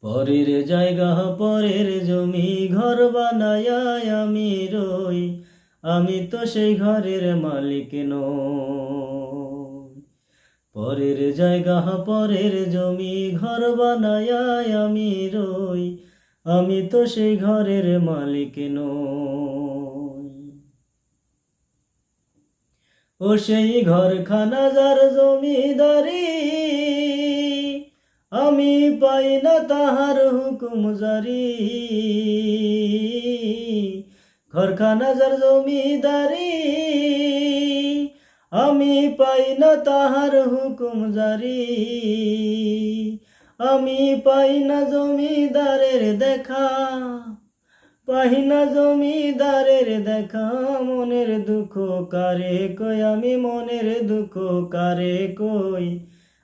পরের জায়গা, পরের জমি, ঘর বানায় আমি রই। আমি তো সেই ঘরের মালিক নই। পরের জায়গা, পরের জমি, ঘর বানায় আমি রই। আমি তো সেই ঘরের মালিক নই। ও সেই ঘরখানা যার জমিদারি আমি পাই না তাহার হুকুম জারি। ঘরখানা যার জমিদারি, আমি পাই না তাহার হুকুম জারি। আমি পাই না জমিদারের দেখা, পাই না জমিদারের দেখা। মনের দুঃখ কারে কই আমি মনের দুঃখ কারে কই?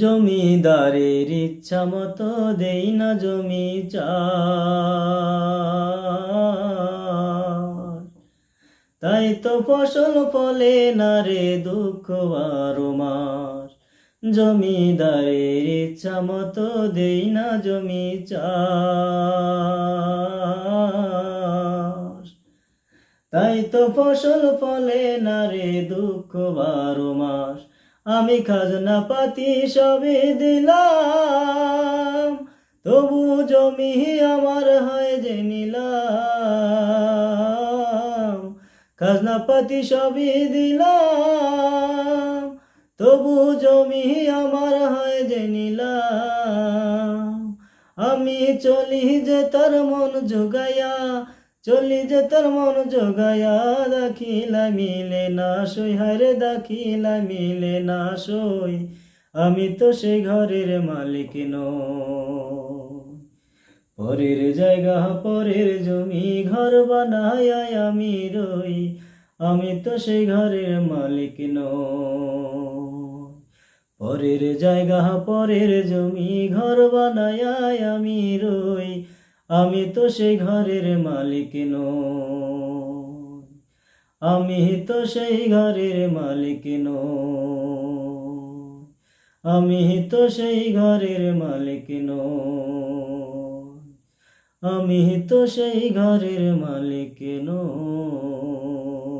জমিদারের ইচ্ছা মতো দেই না জমি তাই তো ফসল ফলে না রে দুঃখ মাস। জমিদারের ইচ্ছা মতো দেই না জমি তাই তো ফসল ফলে না রে দুঃখ বারো মাস। আমি খাজনা পাতি সবে দিলাম, তবু জমি আমার হয় যে নিলাম। খাজনা পাতি সবই দিলাম, তবু জমি আমার হয় যে নিলাম। আমি চলি যে তার মন যোগায়া চলি যে তার মন যোগায়া দাখিলা মিলে না সই হারে দাখিলা মিলে না সই, আমি তো সেই ঘরের মালিক নই। পরের জায়গা, পরের জমি, ঘর বানায় আমি রই, আমি তো সেই ঘরের মালিক নই। পরের জায়গা, পরের জমি, ঘর বানায় আমি রই আমি তো সেই ঘরের মালিক নই। আমি তো সেই ঘরের মালিক নই। আমি তো সেই ঘরের মালিক নই। আমি তো সেই ঘরের মালিক নই।